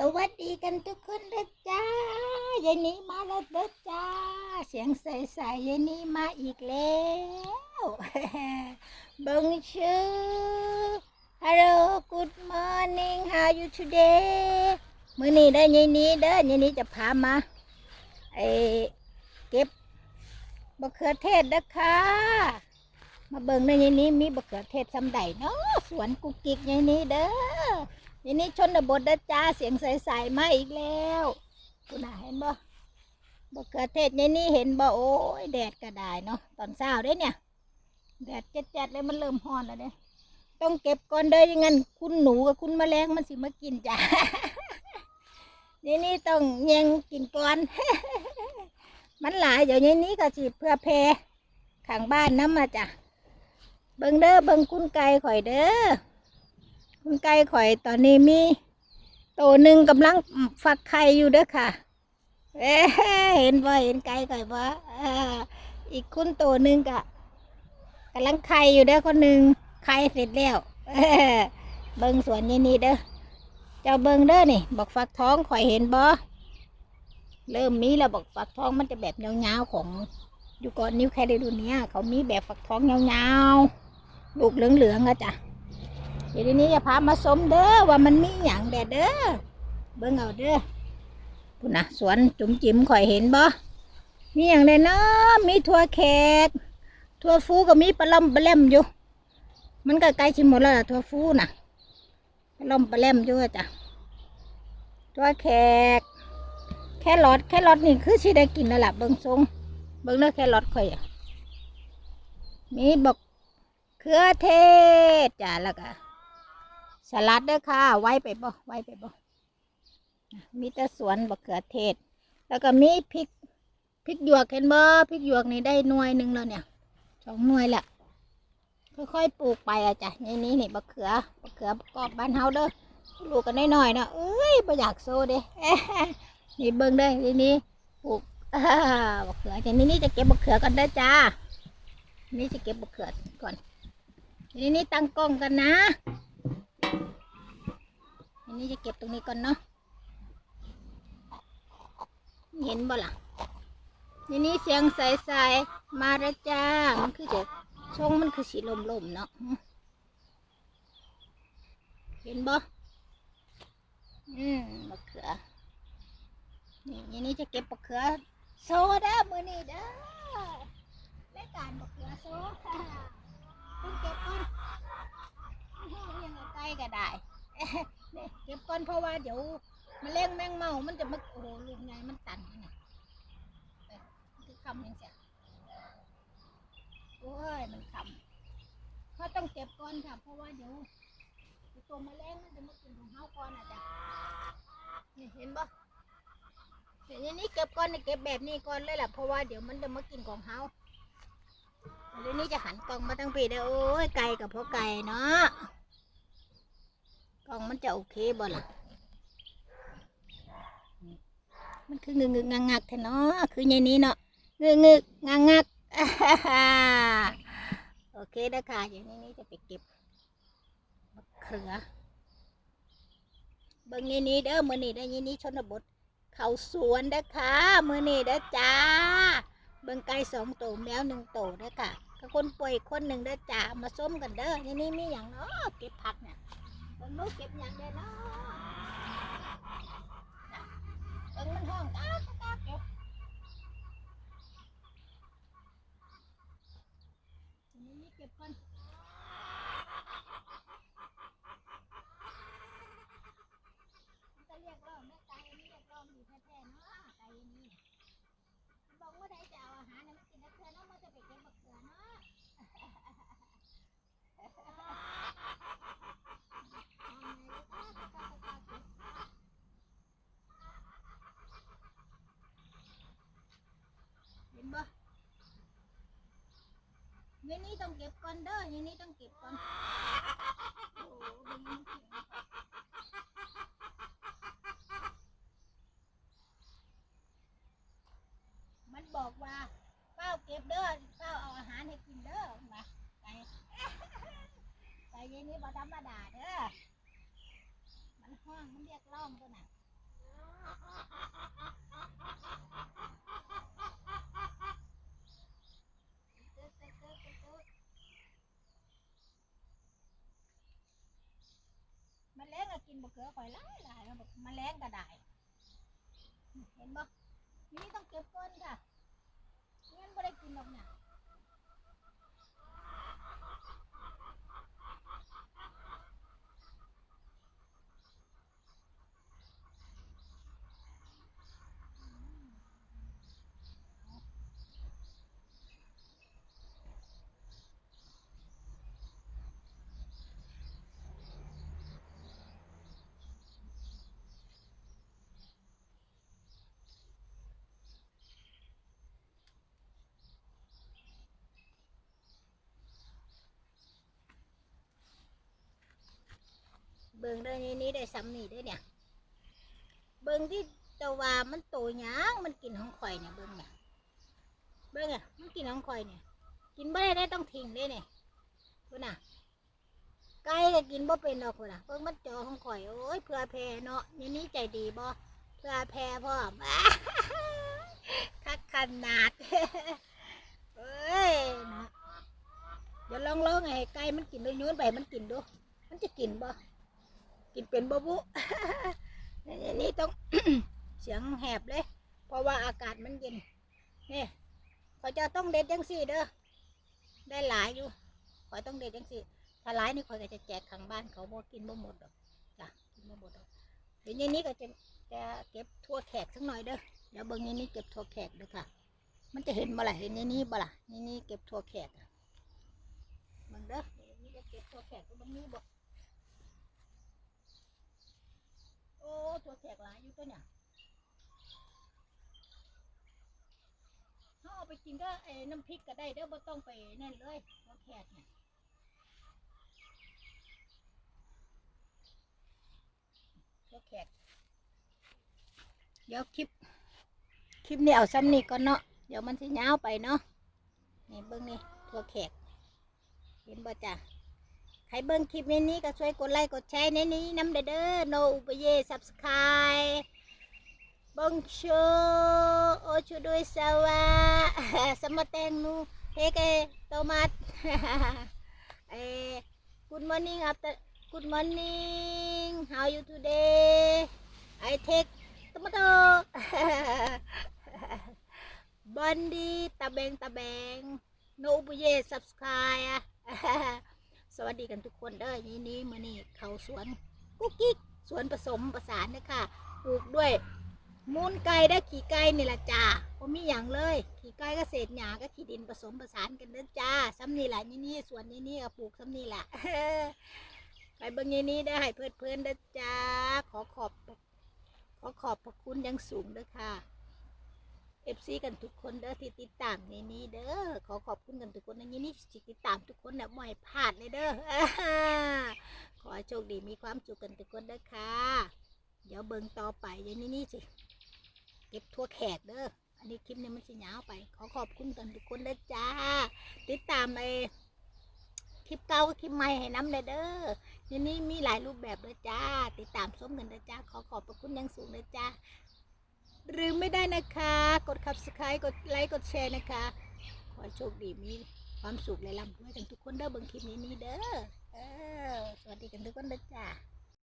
สวัสดีกันทุกคนเด้อจ้ายายนี้มาแล้วเด้อจ้า เสียงใสๆยายนี้มาอีกแล้วเบิ่งชื่อ Hello good morning how you today มื้อนี้ได้อยายนี้เด้อยายนี้จะพามาไอเก็บมะเขือเทศเด้อค่ะมาเบิ่งในยายนี้มีมะเขือเทศซำใดเนาะสวนกุกกิกยายนี้เด้อ ทีนี้ชนบทเด้อจ้าเสียงใสๆมาอีกแล้วคุณน่ะเห็นบ่บกเขือเทศในนี้เห็นบ่โอ้ยแดดก็ได้เนาะตอนเช้าเด้เนี่ย แดดจัดๆเลยมันเริ่มร้อนแล้วเด้ต้องเก็บก่อนเด้อยังงั้นคุณหนูกับคุณแมลงมันสิมากินจ้านี่นี่ต้องแยงกินก่อน มันหลายเดี๋ยวนี้นี้ก็สิเพื่อแพรข้างบ้านน้ำมาจ้ะเบิงเด้อเบิงคุณไก่ข่อยเด้อ คุณไก่ข่อยตอนนี้มีโตหนึ่งกำลังฟักไข่อยู่เด้อค่ะเอ้เห็นบ่เห็นไก่ข่อยบ่อีกคุณโตหนึ่งกะกำลังไข่อยู่เด้อคนหนึ่งไข่เสร็จแล้วเบิ่งสวนนี่นี่เด้อเจ้าเบิ่งเด้อนี่บอกฟักท้องข่อยเห็นบ่เริ่มมีแล้วบอกฟักท้องมันจะแบบยาวๆของอยู่ก่อนนิ้วแคริดูเนี้ยเขามีแบบฟักท้องยาวๆลูกเหลืองๆอะจ้ะ ดี๋ยวนี้จะพามาสมเด้อว่ามันมีอย่างแดดเด้อเบิ่งเอาเด้อพุ่นนะสวนจุ๋มจิ๋มข่อยเห็นบ่มีอย่างไรเนาะมีถั่วแขกถั่วฟูก็มีปลาล่อมปลาแลมอยู่ มันก็ใกล้ชิมหมดแล้วล่ะถั่วฟูน่ะปลาล่อมปลาแลมอยู่จ้ะถั่วแขก แครอทแครอทนี่คือสิได้กินแล้วล่ะเบิ่งทรงเบิ่งเด้อแครอทข่อยมีบอกเครือเทศจ้ะแล้วก็ สลัดเด้อค่ะ ไว้ไปบ่ไว้ไปบ่มีแต่สวนบักเขือเทศ แล้วก็มีพริกพริกหยวกเห็นบ่พริกหยวกนี่ได้หน่วยหนึ่งแล้วเนี่ยสองหน่วยละค่อยๆปลูกไปอะจ้ะนี่นี่นี่บักเขือบักเขือกอบบ้านเฮาเด้อปลูกกันน้อยๆนะเอ้ยบ่อยากโซเด้นี่เบิ่งเด้อทีนี้ปลูกบักเขือทีนี้นี่จะเก็บบักเขือกันเด้จ้า นี่จะเก็บบักเขือก่อนทีนี้ตั้งกล้องกันนะ นี้จะเก็บตรงนี้ก่อนเนาะเห็นบ่ล่ะทีนี้เสียงใสๆมาแล้วจ้า มันคือจะช่องมันคือสีลมๆเนาะเห็นบ่อืมมะเขือนี่ทีนี้จะเก็บมะเขือโซดามือนี่เด้อรายการมะเขือโซดาต้องเก็บก่อนยังไงใกล้ก็ได้ เนี่ยเก็บก่อนเพราะว่าเดี๋ยวมแมลงแมงเมา มันจะมาโอ้โหลูกใหญ่มันตันนี่คือคำยังเสียโอ้ยมันคำเขาต้องเก็บก่อนค่ะ เพราะว่าเดี๋ยวตัวแมลงมันจะมากินของเฮาก่อนอะจ้ะนี่เห็นปะเดี๋ยวนี้เก็บก่อนเก็บแบบนี้ก่อนเลยแหละเพราะว่าเดี๋ยวมันจะมากินของเฮาเดี๋ยวนี้จะหันกล้องมาตั้งปีเด้อโอ้ยไก่กับพ่อไก่เนาะ กล้องมันจะโอเคบ่ล่ะ มันคืองึกงึกงักงักแท้เนาะคืออย่างนี้เนาะงึกงึกงักงักโอเคเด้อค่ะอย่างนี้นี่จะไปเก็บมะเขือเบิ่งนี้นี้เด้อมือนี้ได้ยินนี้ชนบท เขาสวนเด้อค่ะมือนี้เด้อจ้าเบิ่งไก่สองตัวแมวหนึ่งตัวเด้อค่ะกับคนป่วยคนหนึ่งเด้อจ้ามาส้มกันเด้อนี่นี่มีอย่างเนาะเก็บผักเนี่ย เบิ่งนู้นเก็บอย่างเด้อเนาะน่ะเบิ่งมันห้องก้ากก้าเก็บนี่นี่เก็บก่อนมันจะเรียกร้องแม่ไก่เรียกร้องอยู่แท้ๆเนาะไก่นี่ บอกว่าได้จะเอาอาหารนั้นมากินนักเทือเนาะมันจะไปเก็บบักเขือเนาะเห็นบ่เงี้ยนี้ ต้องเก็บก่อนเด้อเงี้ยนี้ต้องเก็บก่อนโอ้โหเบิ่งมันเขียวมันบอกว่าเฝ้าเก็บเด้อเฝ้าเอาอาหารให้กินเด้อมาไก่ไก่เงี้ยนี้บ่ธรรมดาเด้อมันห้องมันเรียกร้องตัวน่ะ แมั นแรงก็กินบะเขือข่อยหลายหลายแล้บอกแมันแรงก็ได้เห็นบ่นี่ต้องเก็บก้นค่ะงั้นไม่ได้กินหรอกเนี่ย บิ่งได้นี่นี่ได้ซ้ำนี่เด้เนี่ย เบิ่งที่ตะวามันโตหยังมันกินของข่อยเนี่ยเบิ่งเนี่ยเบิ่งอะมันกินของข่อยเนี่ย กินบ่ได้ได้ต้องทิ้งเด้เนี่ยพุ่นน่ะไก่ก็กินบ่เป็นดอกพุ่นน่ะเบิ่งมันจอของข่อยโอ้ยเพื่อแพเนาะนี่นี่ใจดีบ่เพื่อแพพ่อมคักขนาดเอ้ยนะเดี๋ยวลองลองให้ไก่มันกินดูโยนไปมันกินดู มันจะกินบ่ กินเป็นบ่บุ นี่นี่ต้อง เสียงแหบเลย เพราะว่าอากาศมันเย็นนี่เขาจะต้องเด็ดจังสี่เด้อได้หลายอยู่ขอยต้องเด็ดจังสี่ถ้าหลายนี่ขอยก็จะแจกข้างบ้านเขาบ่กินบ่หมดดอกจ้ะกินบ่หมดดอกเดี๋ยวนี้นี้ก็จะจะเก็บทั่วแขกสักหน่อยเด้อเดี๋ยวเบิ่งนี้นี่เก็บทั่วแขกเด้อค่ะ มันจะเห็นบ่ล่ะเห็นนี่นี่บ่ล่ะนี่นี่เก็บทั่วแขกอะเบิ่งเด้อนี้จะเก็บทั่วแขกก็มันมีบ่ โอ้ตัวแขกหลายอยู่ตัวเนี่ยเขาเอาไปกินก็ไอ้น้ำพริกก็ได้เด้อบ่ต้องไปนั่นเลยตัวแขกเนี่ยตัวแขกเดี๋ยวคลิป คลิปนี้เอาซ้ำนี่ก่อนเนาะเดี๋ยวมันสิยาวไปเนาะนี่เบิ้งนี่ตัวแขกเห็นบ่จ้ะ ใครเบิ่งคลิปนี้นี้ก็ช่วยกดไลค์กดแชร์ในนี้น้ำเด้อโนอุปเย่ subscribe บงโชโอชูด้วยสวะสมแตงนูเฮเกโตมัสเอ้ good morning after good morning how you today I take tomato บันดีตะเบงตะแบงโนอุปเย่ subscribe สวัสดีกันทุกคนเด้อนี่นี้มือนี่เขาสวนกุ๊กกิ๊กสวนผสมประสานเนยคะปลูกด้วย มูลไก่ได้ขี่ไก่นี่ละจ้าผมมีอย่างเลย ขี่ไก่ก็เศษหญ้าก็ขี่ดินผสมประสานกันเด้อจ้าซ้ำนี่แหละนี่นี่สวนนี่นี่ก็ปลูกซ้ำนี่แหละไปเบิ่งนี่นี่ได้ให้เพื่อนเพื่อนเด้อจ้าขอขอบ ขอขอบพระคุณอยังสูงเด้อค่ะ เอฟซีกันทุกคนเด้อที่ติดตามในนี้เด้อขอขอบคุณกันทุกคนในนี้นี่ติดตามทุกคนนะไม่พลาดเลยเด้อขอโชคดีมีความสุขกันทุกคนเด้อค่ะเดี๋ยวเบิ่งต่อไปเดี๋ยวนี้นี่สิเก็บทั่วแขกเด้ออันนี้คลิปนี้มันสิยาวไป ขอขอบคุณกันทุกคนเด้อจ้า ติดตามไอ้คลิปเก่ากับคลิปใหม่ให้น้ำเลยเด้อเดี๋ยวนี้มีหลายรูปแบบเลยจ้า ติดตามชมกันเด้อจ้า ขอขอบพระคุณอยังสูงเลยจ้า ลืมไม่ได้นะคะ กดคับสไครต์กดไลค์ กดแชร์นะคะ ขอโชคดีมีความสุขและร่ำรวยกันทุกคนเด้อเบิ่งคลิปนี้นี้เด้อเออสวัสดีกันทุกคนเด้อจ้า